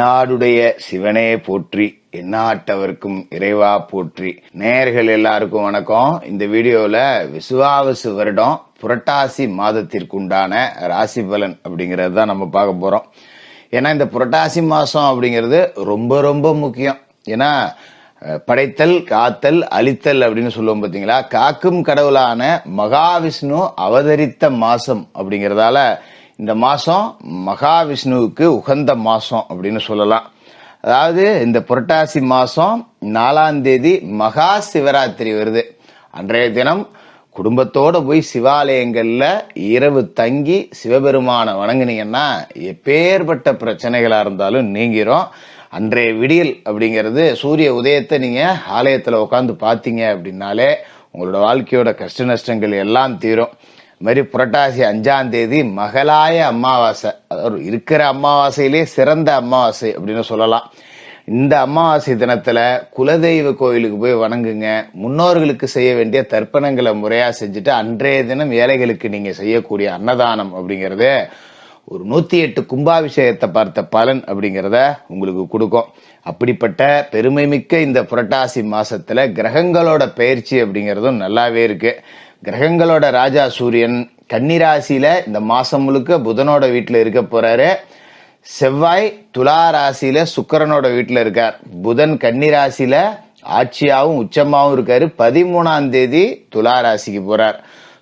என்னாடுடைய சிவனே போற்றி என்னாட்டவர்க்கும் இறைவா போற்றி. நேயர்கள் எல்லாருக்கும் வணக்கம். இந்த வீடியோல விசுவாவசு வருடம் புரட்டாசி மாதத்திற்குண்டான ராசி பலன் அப்படிங்கறது தான் நம்ம பார்க்க போறோம். ஏன்னா இந்த புரட்டாசி மாசம் அப்படிங்கிறது ரொம்ப ரொம்ப முக்கியம். ஏன்னா படைத்தல் காத்தல் அழித்தல் அப்படின்னு சொல்லுவோம் பார்த்தீங்களா காக்கும் கடவுளான மகாவிஷ்ணு அவதரித்த மாசம் அப்படிங்கிறதால இந்த மாதம் மகாவிஷ்ணுவுக்கு உகந்த மாதம் அப்படின்னு சொல்லலாம். அதாவது இந்த புரட்டாசி மாதம் நாலாம் தேதி மகா சிவராத்திரி வருது. அன்றைய தினம் குடும்பத்தோடு போய் சிவாலயங்களில் இரவு தங்கி சிவபெருமானை வணங்குனீங்கன்னா எப்பேற்பட்ட பிரச்சனைகளாக இருந்தாலும் நீங்கிரும். அன்றைய விடியல் அப்படிங்கிறது சூரிய உதயத்தை நீங்கள் ஆலயத்தில் உட்காந்து பார்த்தீங்க அப்படின்னாலே உங்களோட வாழ்க்கையோட கஷ்ட நஷ்டங்கள் எல்லாம் தீரும். இது மாதிரி புரட்டாசி அஞ்சாம் தேதி மகளாய அமாவாசை. அதாவது இருக்கிற அமாவாசையிலே சிறந்த அமாவாசை அப்படின்னு சொல்லலாம். இந்த அமாவாசை தினத்துல குலதெய்வ கோயிலுக்கு போய் வணங்குங்க. முன்னோர்களுக்கு செய்ய வேண்டிய தர்ப்பணங்களை முறையா செஞ்சுட்டு அன்றைய தினம் ஏழைகளுக்கு நீங்க செய்யக்கூடிய அன்னதானம் அப்படிங்கிறது ஒரு நூத்தி எட்டு கும்பாபிஷேகத்தை பார்த்த பலன் அப்படிங்கிறத உங்களுக்கு கொடுக்கும். அப்படிப்பட்ட பெருமை மிக்க இந்த புரட்டாசி மாசத்துல கிரகங்களோட பயிற்சி அப்படிங்கிறதும் நல்லாவே இருக்கு. கிரகங்களோட ராஜா சூரியன் கன்னிராசியில இந்த மாசம் முழுக்க புதனோட வீட்டில் இருக்க போறாரு. செவ்வாய் துலா ராசியில சுக்கிரனோட வீட்டில் இருக்கார். புதன் கன்னி ஆட்சியாகவும் உச்சமாகவும் இருக்கார். இருக்காரு பதிமூணாம் தேதி துலா ராசிக்கு போறார்.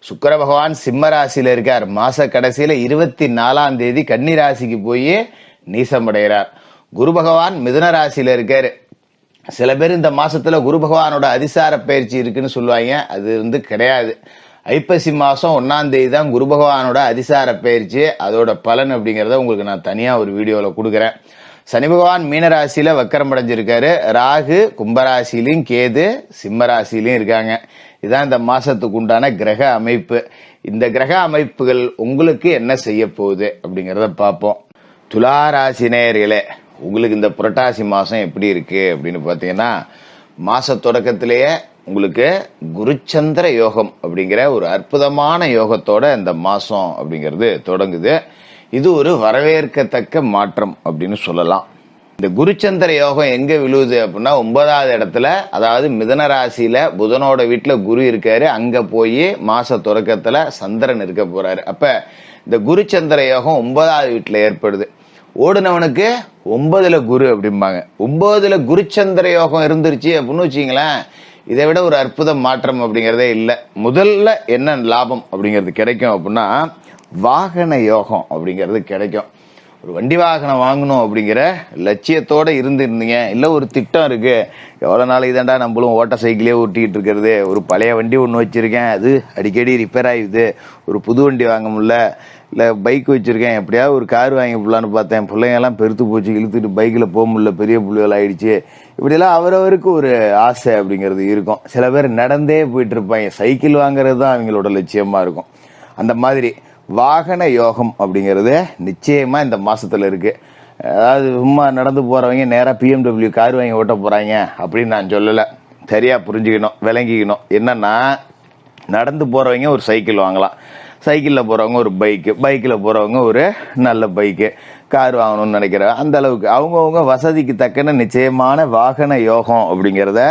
சுக்கர பகவான் சிம்ம ராசியில இருக்கார். மாச கடைசியில இருபத்தி நாலாம் தேதி கன்னி ராசிக்கு போய் நீசமடைகிறார். குரு பகவான் மிதுன ராசியில இருக்காரு. சில பேர் இந்த மாசத்துல குரு பகவானோட அதிசார பயிற்சி இருக்குன்னு சொல்லுவாங்க. அது வந்து கிடையாது. ஐப்பசி மாதம் ஒன்னாம் தேதி தான் குரு பகவானோட அதிசார பயிற்சி. அதோட பலன் அப்படிங்கிறத உங்களுக்கு நான் தனியா ஒரு வீடியோவில் கொடுக்குறேன். சனி பகவான் மீனராசியில வக்கரம் அடைஞ்சிருக்காரு. ராகு கும்பராசிலையும் கேது சிம்மராசிலையும் இருக்காங்க. இதுதான் இந்த மாசத்துக்கு உண்டான கிரக அமைப்பு. இந்த கிரக அமைப்புகள் உங்களுக்கு என்ன செய்ய போகுது அப்படிங்கிறத பார்ப்போம். துலா ராசி நேயர்களே உங்களுக்கு இந்த புரட்டாசி மாதம் எப்படி இருக்குது அப்படின்னு பார்த்தீங்கன்னா மாத தொடக்கத்திலேயே உங்களுக்கு குருச்சந்திர யோகம் அப்படிங்கிற ஒரு அற்புதமான யோகத்தோட இந்த மாதம் அப்படிங்கிறது தொடங்குது. இது ஒரு வரவேற்கத்தக்க மாற்றம் அப்படின்னு சொல்லலாம். இந்த குருச்சந்திர யோகம் எங்கே விழுவுது அப்படின்னா ஒன்பதாவது இடத்துல அதாவது மிதன ராசியில் புதனோட வீட்டில் குரு இருக்காரு. அங்கே போய் மாத தொடக்கத்தில் சந்திரன் இருக்க போகிறாரு அப்போ இந்த குருச்சந்திர யோகம் ஒன்பதாவது வீட்டில் ஏற்படுது. ஓடுனவனுக்கு ஒன்பதுல குரு அப்படிம்பாங்க. ஒன்பதுல குருச்சந்திர யோகம் இருந்துருச்சு அப்படின்னு வச்சிங்களேன் இதை விட ஒரு அற்புத மாற்றம் அப்படிங்கிறதே இல்லை. முதல்ல என்ன லாபம் அப்படிங்கிறது கிடைக்கும் அப்படின்னா வாகன யோகம் அப்படிங்கிறது கிடைக்கும். ஒரு வண்டி வாகனம் வாங்கணும் அப்படிங்கிற லட்சியத்தோடு இருந்துருந்தீங்க. இல்லை ஒரு திட்டம் இருக்குது எவ்வளோ நாளைக்கு தாண்டா நம்மளும் ஓட்ட சைக்கிளே ஓட்டிக்கிட்டு இருக்கிறது. ஒரு பழைய வண்டி ஒன்று வச்சுருக்கேன். அது அடிக்கடி ரிப்பேர் ஆகிடுது ஒரு புது வண்டி வாங்க முடில இல்லை பைக் வச்சுருக்கேன். எப்படியாவது ஒரு கார் வாங்கி போடலான்னு பார்த்தேன். பிள்ளைங்க எல்லாம் பெருத்து போச்சு. இழுத்துட்டு பைக்கில் போக முடியல. பெரிய புள்ளிகள் ஆயிடுச்சு. இப்படியெல்லாம் அவரவருக்கு ஒரு ஆசை அப்படிங்கிறது இருக்கும். சில பேர் நடந்தே போயிட்டு இருப்பாங்க. சைக்கிள் வாங்குறது தான் அவங்களோட லட்சியமாக இருக்கும். அந்த மாதிரி வாகன யோகம் அப்படிங்கிறது நிச்சயமாக இந்த மாதத்தில் இருக்குது அதாவது சும்மா நடந்து போகிறவங்க நேராக பிஎம்டபிள்யூ கார் வாங்கி ஓட்ட போகிறாங்க அப்படின்னு நான் சொல்லலை. சரியாக புரிஞ்சுக்கணும் விளங்கிக்கணும். என்னென்னா நடந்து போகிறவங்க ஒரு சைக்கிள் வாங்கலாம். சைக்கிளில் போகிறவங்க ஒரு பைக்கு பைக்கில் போகிறவங்க ஒரு நல்ல பைக்கு கார் வாங்கணும்னு நினைக்கிற அந்த அளவுக்கு. அவங்கவுங்க வசதிக்கு தக்கன நிச்சயமான வாகன யோகம் அப்படிங்கிறத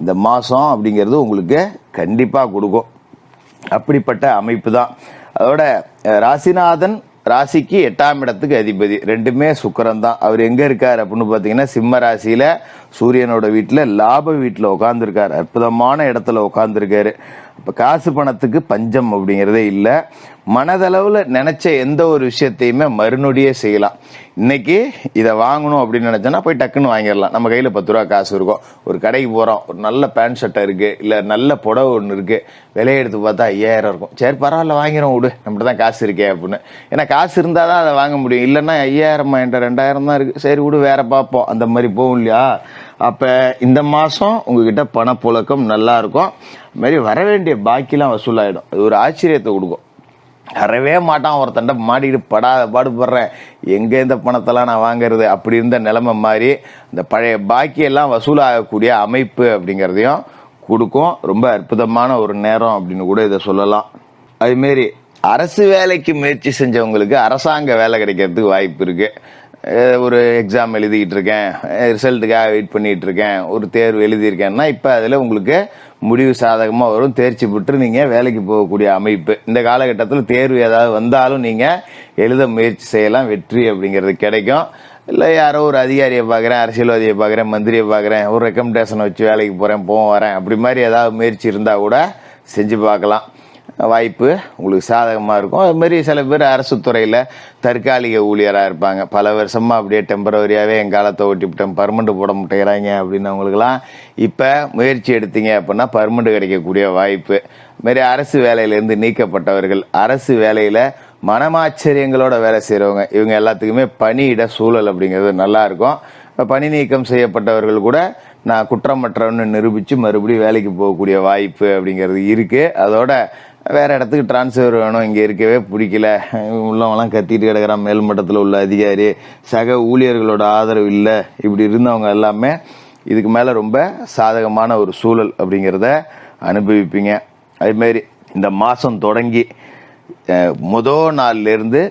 இந்த மாதம் அப்படிங்கிறது உங்களுக்கு கண்டிப்பாக கொடுக்கும். அப்படிப்பட்ட அமைப்பு தான். அதோட ராசிநாதன் ராசிக்கு எட்டாம் இடத்துக்கு அதிபதி. ரெண்டுமே சுக்கரன் தான் அவர் எங்க இருக்கார் அப்படின்னு பாத்தீங்கன்னா சிம்ம ராசியில சூரியனோட வீட்டுல லாப வீட்டுல உட்கார்ந்துருக்காரு. அற்புதமான இடத்துல உட்கார்ந்துருக்காரு. இப்போ காசு பணத்துக்கு பஞ்சம் அப்படிங்கிறதே இல்லை. மனதளவில் நினச்ச எந்த ஒரு விஷயத்தையுமே மறுநொடியே செய்யலாம். இன்னைக்கு இதை வாங்கணும் அப்படின்னு நினச்சோன்னா போய் டக்குன்னு வாங்கிடலாம். நம்ம கையில் பத்து ரூபா காசு இருக்கும். ஒரு கடைக்கு போகிறோம் ஒரு நல்ல பேண்ட் ஷர்ட்டை இருக்குது இல்லை நல்ல புடவை ஒன்று இருக்குது விலையை எடுத்து பார்த்தா ஐயாயிரம் இருக்கும். சரி பரவாயில்ல வாங்கிறோம் விடு. நம்மகிட்ட தான் காசு இருக்கே அப்படின்னு. ஏன்னா காசு இருந்தால் தான் அதை வாங்க முடியும். இல்லைன்னா ஐயாயிரம் என்கிட்ட ரெண்டாயிரம் தான் இருக்குது சரி விடு வேற பார்ப்போம். அந்த மாதிரி போகும் இல்லையா? அப்ப இந்த மாசம் உங்ககிட்ட பணப்புழக்கம் நல்லா இருக்கும். மாதிரி வர வேண்டிய பாக்கிலாம் வசூலாயிடும். அது ஒரு ஆச்சரியத்தை கொடுக்கும். வரவே மாட்டான் ஒருத்தண்ட மாடிக்கிட்டு படாத பாடுபடுறேன் எங்க இந்த பணத்தெல்லாம் நான் வாங்குறது? அப்படி இருந்த நிலைமை மாதிரி இந்த பழைய பாக்கியெல்லாம் வசூலாகக்கூடிய அமைப்பு அப்படிங்கிறதையும் கொடுக்கும். ரொம்ப அற்புதமான ஒரு நேரம் அப்படின்னு கூட இதை சொல்லலாம். அதுமாரி அரசு வேலைக்கு முயற்சி செஞ்சவங்களுக்கு அரசாங்க வேலை கிடைக்கிறதுக்கு வாய்ப்பு இருக்குது ஒரு எக்ஸாம் எழுதிக்கிட்டு இருக்கேன் ரிசல்ட்டுக்காக வெயிட் பண்ணிகிட்டு இருக்கேன் ஒரு தேர்வு எழுதியிருக்கேன்னா இப்போ அதில் உங்களுக்கு முடிவு சாதகமாக வரும். தேர்ச்சி பெற்று நீங்கள் வேலைக்கு போகக்கூடிய அமைப்பு. இந்த காலகட்டத்தில் தேர்வு ஏதாவது வந்தாலும் நீங்கள் எழுத முயற்சி செய்யலாம். வெற்றி அப்படிங்கிறது கிடைக்கும். இல்லை யாரோ ஒரு அதிகாரியை பார்க்குறேன் அரசியல்வாதியை பார்க்குறேன் மந்திரியை பார்க்குறேன் ஒரு ரெக்கமெண்டேஷன் வச்சு வேலைக்கு போகிறேன் போக வரேன். அப்படி மாதிரி ஏதாவது முயற்சி இருந்தால் கூட செஞ்சு பார்க்கலாம். வாய்ப்பு உங்களுக்கு சாதகமாக இருக்கும். அதுமாரி சில பேர் அரசு துறையில் தற்காலிக ஊழியராக இருப்பாங்க. பல வருஷமாக அப்படியே டெம்பரவரியாகவே என் காலத்தை ஓட்டிவிட்டேன் பர்மனெண்ட் போட மாட்டேங்கிறாங்க அப்படின்னவங்களுக்குலாம் இப்போ முயற்சி எடுத்தீங்க அப்படின்னா பர்மனெண்ட் கிடைக்கக்கூடிய வாய்ப்பு. மாரி அரசு வேலையிலேருந்து நீக்கப்பட்டவர்கள் அரசு வேலையில் மனமாச்சரியங்களோட வேலை செய்கிறவங்க இவங்க எல்லாத்துக்குமே பணியிட சூழல் அப்படிங்கிறது நல்லாயிருக்கும் இப்போ பணி நீக்கம் செய்யப்பட்டவர்கள் கூட நான் குற்றமற்றவன்னு நிரூபித்து மறுபடியும் வேலைக்கு போகக்கூடிய வாய்ப்பு அப்படிங்கிறது இருக்குது அதோட வேற இடத்துக்கு டிரான்ஸ்ஃபர் வேணும். இங்கே இருக்கவே பிடிக்கல. உள்ளவங்களாம் கத்திட்டு கிடக்கிறான் மேல்மட்டத்தில் உள்ள அதிகாரி சக ஊழியர்களோட ஆதரவு இல்லை. இப்படி இருந்தவங்க எல்லாமே இதுக்கு மேலே ரொம்ப சாதகமான ஒரு சூழல் அப்படிங்கிறத அனுபவிப்பீங்க. அதுமாரி இந்த மாதம் தொடங்கி அஹ், முத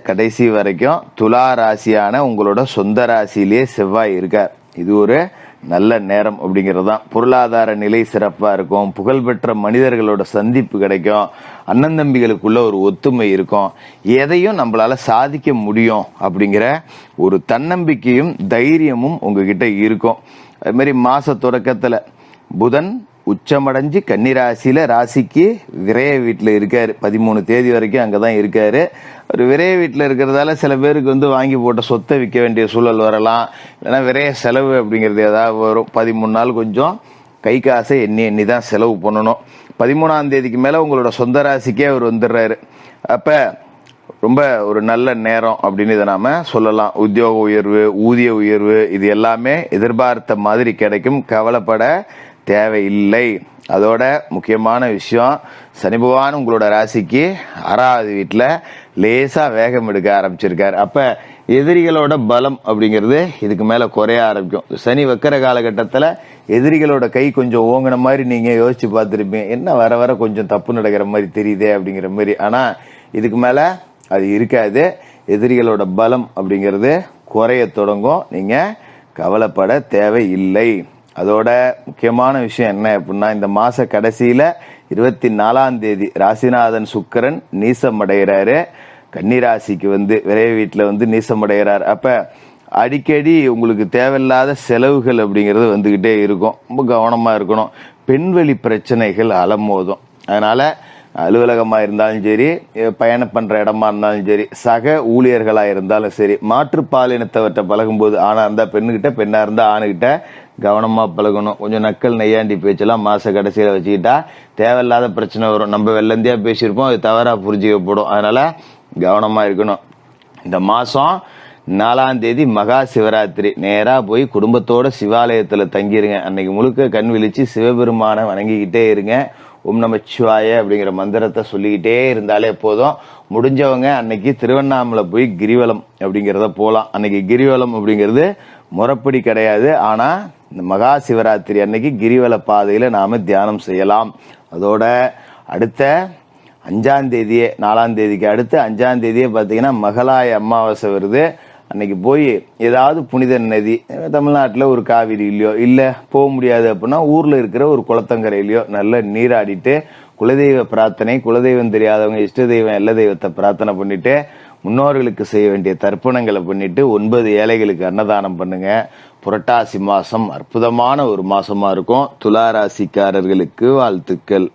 கடைசி வரைக்கும் துலா ராசியான உங்களோட சொந்த ராசியிலேயே செவ்வாய் இருக்கார். இது ஒரு நல்ல நேரம் அப்படிங்கிறது தான் பொருளாதார நிலை சிறப்பாக இருக்கும். புகழ்பெற்ற மனிதர்களோட சந்திப்பு கிடைக்கும். அண்ணன் தம்பிகளுக்குள்ள ஒரு ஒத்துமை இருக்கும். எதையும் நம்மளால சாதிக்க முடியும் அப்படிங்கிற ஒரு தன்னம்பிக்கையும் தைரியமும் உங்ககிட்ட இருக்கும். அது மாதிரி மாச தொடக்கத்தில் புதன் உச்சமடைஞ்சு கன்னிராசியில் ராசிக்கு விரைய வீட்டில் இருக்கார். பதிமூணு தேதி வரைக்கும் அங்கே தான் இருக்கார். ஒரு விரைய வீட்டில் இருக்கிறதால சில பேருக்கு வந்து வாங்கி போட்ட சொத்தை விற்க வேண்டிய சூழல் வரலாம். இல்லைன்னா விரைய செலவு அப்படிங்கிறது ஏதாவது வரும். பதிமூணு நாள் கொஞ்சம் கை காசை எண்ணி எண்ணி தான் செலவு பண்ணணும். பதிமூணாம் தேதிக்கு மேலே உங்களோட சொந்த ராசிக்கே அவர் வந்துடுறாரு. அப்போ ரொம்ப ஒரு நல்ல நேரம் அப்படின்னு இதை நாம் சொல்லலாம். உத்தியோக உயர்வு ஊதிய உயர்வு இது எல்லாமே எதிர்பார்த்த மாதிரி கிடைக்கும். கவலைப்பட தேவையில்லை. அதோட முக்கியமான விஷயம் சனி பகவான் உங்களோட ராசிக்கு ஆறாவது வீட்டில் லேசாக வேகம் எடுக்க ஆரம்பிச்சிருக்காரு. அப்போ எதிரிகளோட பலம் அப்படிங்கிறது இதுக்கு மேலே குறைய ஆரம்பிக்கும். சனி வைக்கிற காலகட்டத்தில் எதிரிகளோட கை கொஞ்சம் ஓங்கின மாதிரி நீங்கள் யோசிச்சு பார்த்துருப்பீங்க. என்ன வர வர கொஞ்சம் தப்பு நடக்கிற மாதிரி தெரியுதே அப்படிங்கிற மாதிரி. ஆனால் இதுக்கு மேலே அது இருக்காது. எதிரிகளோட பலம் அப்படிங்கிறது குறைய தொடங்கும். நீங்கள் கவலைப்பட தேவையில்லை. அதோட முக்கியமான விஷயம் என்ன அப்படின்னா இந்த மாச கடைசியில இருபத்தி நாலாம் தேதி ராசிநாதன் சுக்கிரன் நீசம் அடைகிறாரு கன்னிராசிக்கு வந்து விரைவு வீட்டில் வந்து நீசம் அடைகிறார் அப்ப அடிக்கடி உங்களுக்கு தேவையில்லாத செலவுகள் அப்படிங்கிறது வந்துக்கிட்டே இருக்கும். ரொம்ப கவனமாக இருக்கணும். பெண்வெளி பிரச்சனைகள் அலமோதும். அதனால அலுவலகமாக இருந்தாலும் சரி பயணம் பண்ணுற இடமா இருந்தாலும் சரி சக ஊழியர்களாக இருந்தாலும் சரி மாற்று பாலினத்தவர்கிட்ட பழகும்போது ஆணாக இருந்தால் பெண்ணுக்கிட்ட பெண்ணாக இருந்தால் ஆணுக்கிட்ட கவனமாக பழகணும். கொஞ்சம் நக்கல் நெய்யாண்டி பேச்செல்லாம் மாத கடைசியில் வச்சுக்கிட்டா தேவையில்லாத பிரச்சனை வரும். நம்ம வெள்ளந்தியாக பேசியிருப்போம் அது தவறாக புரிஞ்சிக்கப்படும். அதனால் கவனமாக இருக்கணும். இந்த மாதம் நாலாம் தேதி மகா சிவராத்திரி. நேராக போய் குடும்பத்தோட சிவாலயத்தில் தங்கிருங்க. அன்னைக்கு முழுக்க கண் விழிச்சு சிவபெருமானை வணங்கிக்கிட்டே இருங்க. ஓம் நமச்சிவாய அப்படிங்கிற மந்திரத்தை சொல்லிக்கிட்டே இருந்தாலே போதும். முடிஞ்சவங்க அன்னைக்கு திருவண்ணாமலை போய் கிரிவலம் அப்படிங்கிறத போகலாம் அன்னைக்கு கிரிவலம் அப்படிங்கிறது முறப்படி கிடையாது. ஆனால் இந்த மகா சிவராத்திரி அன்னைக்கு கிரிவல பாதையில் நாம் தியானம் செய்யலாம். அதோட அடுத்த அஞ்சாம் தேதியே நாலாம் தேதிக்கு அடுத்து அஞ்சாம் தேதியே பார்த்தீங்கன்னா மகளாய அமாவாசை வருது. அன்னைக்கு போய் ஏதாவது புனித நதி தமிழ்நாட்டில் ஒரு காவிரியிலையோ இல்லை போக முடியாது அப்படின்னா ஊரில் இருக்கிற ஒரு குளத்தங்கரையிலையோ நல்ல நீராடிட்டு குலதெய்வ பிரார்த்தனை குலதெய்வம் தெரியாதவங்க இஷ்ட தெய்வம் எல்ல தெய்வத்தை பிரார்த்தனை பண்ணிட்டு முன்னோர்களுக்கு செய்ய வேண்டிய தர்ப்பணங்களை பண்ணிட்டு ஒன்பது ஏழைகளுக்கு அன்னதானம் பண்ணுங்க. புரட்டாசி மாசம் அற்புதமான ஒரு மாசமா இருக்கும். துலா ராசிக்காரர்களுக்கு வாழ்த்துக்கள்.